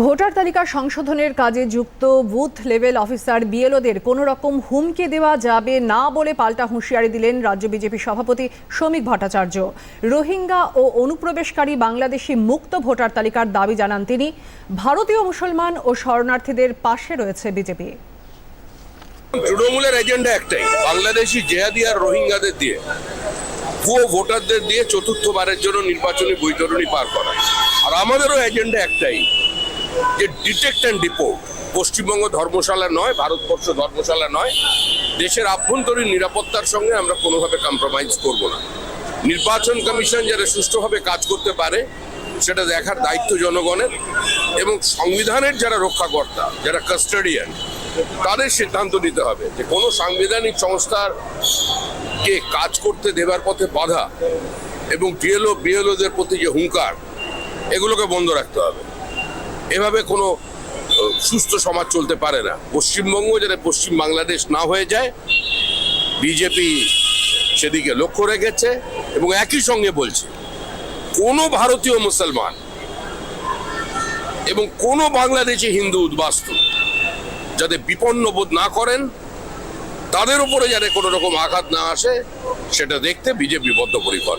Voter তালিকা সংশোধনের কাজে যুক্ত বুথ লেভেল অফিসার বিএলওদের কোনো রকম হুমকি দেওয়া যাবে না বলে পাল্টা হুঁশিয়ারি দিলেন রাজ্য বিজেপি সভাপতি শ্রমিক ভট্টাচার্য। রোহিঙ্গা ও অনুপ্রবেশকারী বাংলাদেশি মুক্ত ভোটার তালিকার দাবি জানান তিনি। ভারতীয় মুসলমান ও শরণার্থীদের পাশে রয়েছে বিজেপি। তৃণমূলের এজেন্ডা একটাই, বাংলাদেশি জেহাদি আর রোহিঙ্গাদের দিয়ে। ভুয়ো ভোটারদের দিয়ে চতুর্থবারের জন্য নির্বাচনী বৈতরণী পার করা। আর আমাদেরও এজেন্ডা একটাই যে ডিটেক্ট অ্যান্ড ডিপোর্ট পশ্চিমবঙ্গ ধর্মশালা নয়, ভারতবর্ষ ধর্মশালা নয়, দেশের আভ্যন্তরীণ নিরাপত্তার সঙ্গে আমরা কোনোভাবে কম্প্রোমাইজ করব না। নির্বাচন কমিশন যারা সুষ্ঠুভাবে কাজ করতে পারে, সেটা দেখার দায়িত্ব জনগণের এবং সংবিধানের যারা রক্ষাকর্তা, যারা কাস্টাডিয়ান তাদের সিদ্ধান্ত নিতে হবে যে কোনো সাংবিধানিক সংস্থার কে কাজ করতে দেবার পথে বাধা এবং ডিএলও বিএলওদের প্রতি যে হুঙ্কার, এগুলোকে বন্ধ রাখতে হবে। এভাবে কোনো সুস্থ সমাজ চলতে পারে না। পশ্চিমবঙ্গ যাতে পশ্চিম বাংলাদেশ না হয়ে যায়, বিজেপি সেদিকে লক্ষ্য রেখেছে এবং একই সঙ্গে বলছে, কোনো ভারতীয় মুসলমান এবং কোনো বাংলাদেশি হিন্দু উদ্বাস্তু যাতে বিপন্ন বোধ না করেন, তাদের উপরে যাতে কোনো রকম আঘাত না আসে, সেটা দেখতে বিজেপি বদ্ধপরিকর।